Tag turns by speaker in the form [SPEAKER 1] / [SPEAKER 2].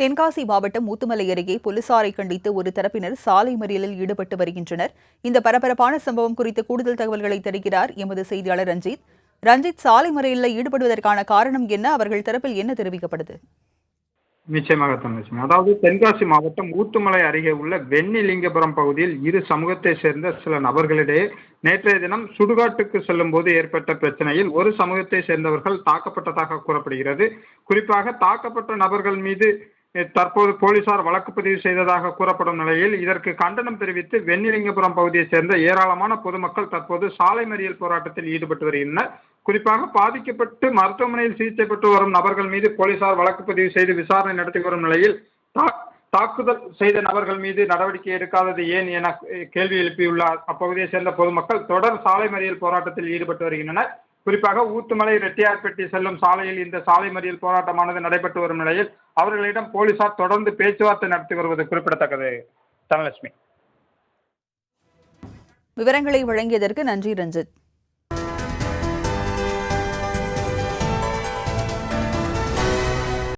[SPEAKER 1] தென்காசி மாவட்டம் மூத்துமலை அருகே போலீசாரை கண்டித்து ஒரு தரப்பினர் சாலை மறியலில் ஈடுபட்டு வருகின்றனர். இந்த பரபரப்பான சம்பவம் குறித்து கூடுதல் தகவல்களை தருகிறார் எமது செய்தியாளர் ரஞ்சித். ரஞ்சித் சாலை மறியலில் ஈடுபடுவதற்கான காரணம் என்ன? அவர்கள் தரப்பில் என்ன தெரிவிக்கப்படுது?
[SPEAKER 2] நிச்சயமாக தங்கச்சி அதாவது தென்காசி மாவட்டம் ஊத்துமலை அருகே உள்ள வெண்ணிலிங்கபுரம் பகுதியில் இரு சமூகத்தை சேர்ந்த சில நபர்களிடையே நேற்றைய தினம் சுடுகாட்டுக்கு செல்லும் போது ஏற்பட்ட பிரச்சனையில் ஒரு சமூகத்தை சேர்ந்தவர்கள் தாக்கப்பட்டதாக கூறப்படுகிறது. குறிப்பாக தாக்கப்பட்ட நபர்கள் மீது தற்போது போலீசார் வழக்கு பதிவு செய்ததாக கூறப்படும் நிலையில் இதற்கு கண்டனம் தெரிவித்து வெண்ணிலிங்கபுரம் பகுதியைச் சேர்ந்த ஏராளமான பொதுமக்கள் தற்போது சாலை மறியல் போராட்டத்தில் ஈடுபட்டு வருகின்றனர். குறிப்பாக பாதிக்கப்பட்டு மருத்துவமனையில் சிகிச்சை பெற்று வரும் நபர்கள் மீது போலீசார் வழக்கு பதிவு செய்து விசாரணை நடத்தி வரும் நிலையில் தா- தாக்குதல் செய்த நபர்கள் மீது நடவடிக்கை எடுக்காதது ஏன் என கேள்வி எழுப்பியுள்ள அப்பகுதியைச் சேர்ந்த பொதுமக்கள் தொடர் சாலை மறியல் போராட்டத்தில் ஈடுபட்டு வருகின்றனர். குறிப்பாக ஊத்துமலை ரெட்டியார்பட்டி செல்லும் சாலையில் இந்த சாலை மறியல் போராட்டமானது நடைபெற்று வரும் நிலையில் அவர்களிடம் போலீசார் தொடர்ந்து பேச்சுவார்த்தை நடத்தி வருவது குறிப்பிடத்தக்கது. தனலட்சுமி.
[SPEAKER 1] விவரங்களை வழங்கியதற்கு நன்றி ரஞ்சித்.